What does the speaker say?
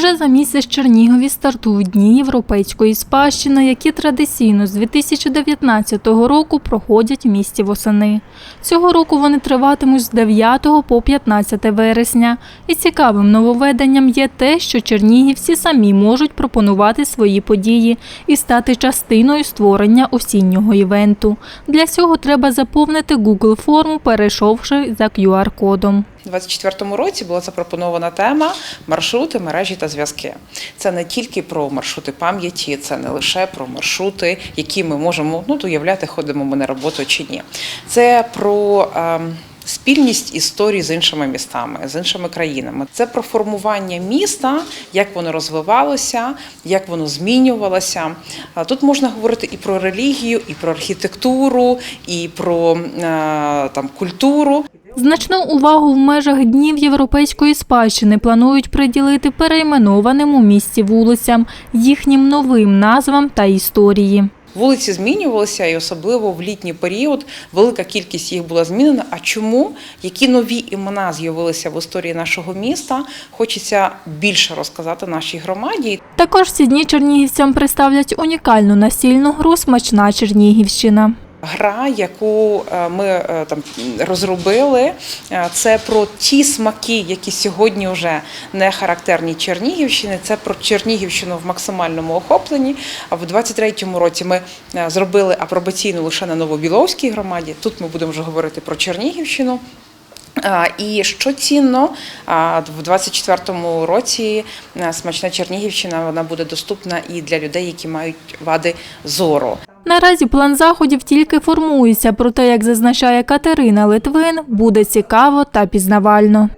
за місяць Чернігові стартують Дні європейської спадщини, які традиційно з 2019 року проходять в місті восени. Цього року вони триватимуть з 9 по 15 вересня. І цікавим нововведенням є те, що чернігівці самі можуть пропонувати свої події і стати частиною створення осіннього івенту. Для цього треба заповнити Google форму, перейшовши за QR-кодом. У 2024 році була запропонована тема маршрути, мережі та зв'язки. Це не тільки про маршрути пам'яті, це не лише про маршрути, які ми можемо ну, уявляти, ходимо ми на роботу чи ні. Це про ем, спільність історій з іншими містами, з іншими країнами. Це про формування міста, як воно розвивалося, як воно змінювалося. Тут можна говорити і про релігію, і про архітектуру, і про е, там культуру. Значну увагу в межах днів європейської спадщини планують приділити перейменованим у місті вулицям, їхнім новим назвам та історії. Вулиці змінювалися, і особливо в літній період велика кількість їх була змінена. А чому? Які нові імена з'явилися в історії нашого міста? Хочеться більше розказати нашій громаді. Також ці дні чернігівцям представлять унікальну настільну гру Смачна Чернігівщина. Гра, яку е, ми е, там розробили, е, це про ті смаки, які сьогодні вже не характерні Чернігівщини. Це про Чернігівщину в максимальному охопленні. А в 23-му році ми зробили апробаційну лише на Новобіловській громаді. Тут ми будемо вже говорити про Чернігівщину. І що цінно, в 24-му році смачна Чернігівщина вона буде доступна і для людей, які мають вади зору. Наразі план заходів тільки формується, проте, як зазначає Катерина Литвин, буде цікаво та пізнавально.